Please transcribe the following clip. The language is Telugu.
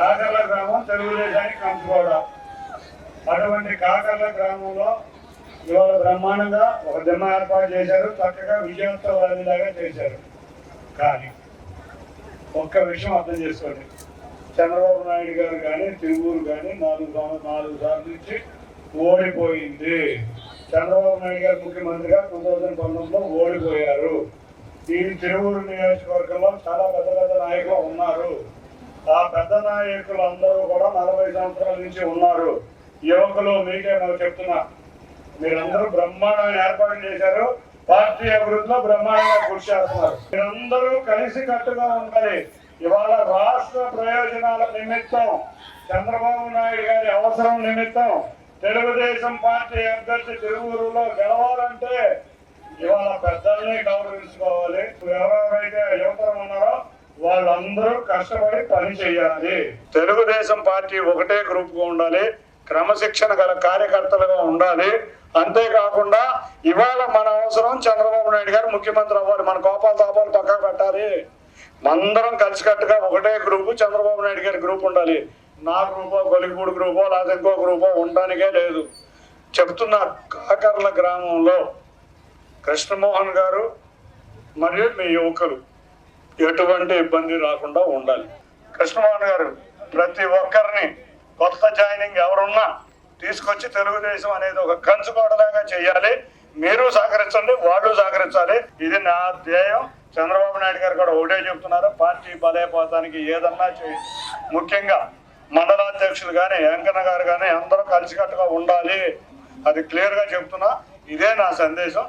కాకర్ల గ్రామం తెలుగుదేశానికి కంచుకోవడ అటువంటి కాకర్ల గ్రామంలో ఇవాళ బ్రహ్మాండంగా ఒక దిమ్మ ఏర్పాటు చేశారు చక్కగా విజయోత్సవాదిలాగా చేశారు. కానీ ఒక్క విషయం అర్థం చేసుకోండి. చంద్రబాబు నాయుడు గారు కానీ తిరువూరు కానీ నాలుగు నాలుగు సార్లు నుంచి ఓడిపోయింది. చంద్రబాబు నాయుడు గారు ముఖ్యమంత్రిగా టూ థౌజండ్ పంతొమ్మిదిలో ఓడిపోయారు. ఈ తిరువూరు నియోజకవర్గంలో చాలా పెద్ద పెద్ద నాయకులు ఉన్నారు. ఆ పెద్ద నాయకులు అందరూ కూడా నలభై సంవత్సరాల నుంచి ఉన్నారు. యువకులు మీకే మనం చెప్తున్నా. మీరందరూ బ్రహ్మాండమైన ఏర్పాటు చేశారు. పార్టీ అభివృద్ధిలో బ్రహ్మాండంగా కృషి చేస్తున్నారు. మీరందరూ కలిసి కట్టుగా ఉండాలి. ఇవాళ రాష్ట్ర ప్రయోజనాల నిమిత్తం చంద్రబాబు నాయుడు గారి అవసరం నిమిత్తం తెలుగుదేశం పార్టీ అభ్యర్థి తిరువురులో గెలవాలంటే ఇవాళ పెద్దల్ని గౌరవించుకోవాలి. ఎవరెవరైతే యువతరం ఉన్నారో వాళ్ళందరూ కష్టపడి పని చేయాలి. తెలుగుదేశం పార్టీ ఒకటే గ్రూప్గా ఉండాలి. క్రమశిక్షణ గల కార్యకర్తలుగా ఉండాలి. అంతేకాకుండా ఇవాళ మన అవసరం చంద్రబాబు నాయుడు గారు ముఖ్యమంత్రి అవ్వాలి. మన కోపాలు తాపాలు పక్కకు పెట్టాలి. అందరం కలిసికట్టుగా ఒకటే గ్రూపు చంద్రబాబు నాయుడు గారి గ్రూప్ ఉండాలి. నా గ్రూపో గొలిగూడు గ్రూపో లేదా ఇంకో గ్రూపో ఉండడానికే లేదు. చెప్తున్న కాకర్ల గ్రామంలో కృష్ణమోహన్ గారు మరియు మీ యువకులు. ఎటువంటి ఇబ్బంది రాకుండా ఉండాలి. కృష్ణమోహన్ గారు ప్రతి ఒక్కరిని కొత్త జాయినింగ్ ఎవరున్నా తీసుకొచ్చి తెలుగుదేశం అనేది ఒక కంచుకోడలాగా చేయాలి. మీరు సహకరించండి వాళ్ళు సహకరించాలి. ఇది నా ధ్యేయం. చంద్రబాబు నాయుడు గారు కూడా ఒకటే చెప్తున్నారు పార్టీ బలైపోతానికి ఏదన్నా చేయండి ముఖ్యంగా మండలాధ్యక్షులు కానీ వెంకన్న గారు కానీ అందరూ కలిసికట్టుగా ఉండాలి. అది క్లియర్గా చెప్తున్నా ఇదే నా సందేశం.